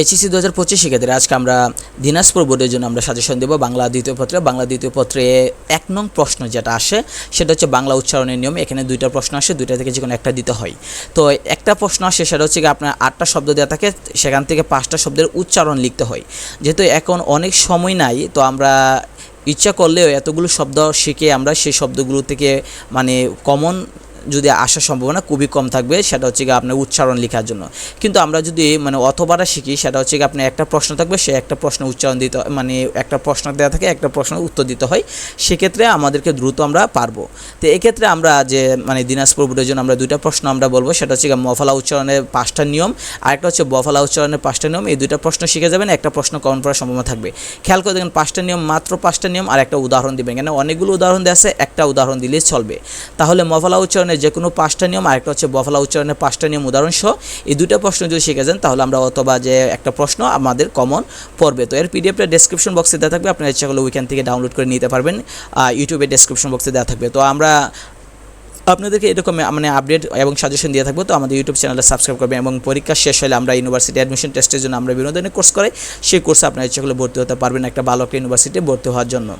HSC দু হাজার পঁচিশ শিক্ষার্থীরা আজকে আমরা দিনাজপুর বোর্ডের জন্য আমরা সাজেশন দেবো বাংলা দ্বিতীয় পত্রে। বাংলা দ্বিতীয় পত্রে এক নং প্রশ্ন যেটা আসে, সেটা হচ্ছে বাংলা উচ্চারণের নিয়ম। এখানে দুইটা প্রশ্ন আসে, দুইটা থেকে যে কোনো একটা দিতে হয়। তো একটা প্রশ্ন আসে, সেটা হচ্ছে কি আপনার আটটা শব্দ দেওয়া থাকে, সেখান থেকে পাঁচটা শব্দের উচ্চারণ লিখতে হয়। যেহেতু এখন অনেক সময় নাই, তো আমরা ইচ্ছা করলেও এতগুলো শব্দ শিখে আমরা সেই শব্দগুলো থেকে মানে কমন যদি আসার সম্ভাবনা খুবই কম থাকবে, সেটা হচ্ছে গিয়ে আপনার উচ্চারণ লেখার জন্য। কিন্তু আমরা যদি মানে অতবারা শিখি, সেটা হচ্ছে গিয়ে আপনার একটা প্রশ্ন থাকবে, সে একটা প্রশ্ন উচ্চারণ দিতে মানে একটা প্রশ্ন দেওয়া থাকে, একটা প্রশ্ন উত্তর দিতে হয়, সেক্ষেত্রে আমাদেরকে দ্রুত আমরা পারব। তো এক্ষেত্রে আমরা যে মানে দিনাজপুর বোর্ডের জন্য আমরা দুইটা প্রশ্ন আমরা বলব, সেটা হচ্ছে মফলা উচ্চারণের পাঁচটা নিয়ম আরেকটা হচ্ছে বফলা উচ্চারণের পাঁচটা নিয়ম। এই দুইটা প্রশ্ন শিখে যাবেন, একটা প্রশ্ন কমন করার সম্ভাবনা থাকবে। খেয়াল করে দেখেন, পাঁচটা নিয়ম মাত্র পাঁচটা নিয়ম, আর একটা উদাহরণ দিবেন। কেন? অনেকগুলো উদাহরণ দেওয়া আছে, একটা উদাহরণ দিলেই চলবে। তাহলে মফলা উচ্চারণের যে কোনো পাঁচটা নিয়ম, আরেকটা হচ্ছে বফলা উচ্চারণের পাঁচটা নিয়ম উদাহরণ সহ এই দুটো প্রশ্ন যদি শিখে যান, তাহলে আমরা অথবা যে একটা প্রশ্ন আমাদের কমন পড়বে। তো এর পিডিএফটা ডেসক্রিপশন বক্সে দেওয়া থাকবে, আপনার ইচ্ছা করলে ওইখান থেকে ডাউনলোড করে নিতে পারবেন ইউটিউবে ডেসক্রিপশন বক্সে দেওয়া থাকবে। তো আমরা আপনাদেরকে এরকম মানে আপডেট এবং সাজেশন দিয়ে থাকব, তো আমাদের ইউটিউব চ্যানেলটা সাবস্ক্রাইব করবেন এবং পরীক্ষা শেষ হলে আমরা ইউনিভার্সিটি অ্যাডমিশন টেস্টের জন্য আমরা বিনোদনের কোর্স করাই সেই কোর্সে আপনার ইচ্ছা করলে ভর্তি হতে পারবেন একটা ভালো একটা ইউনিভার্সিটি ভর্তি হওয়ার জন্য।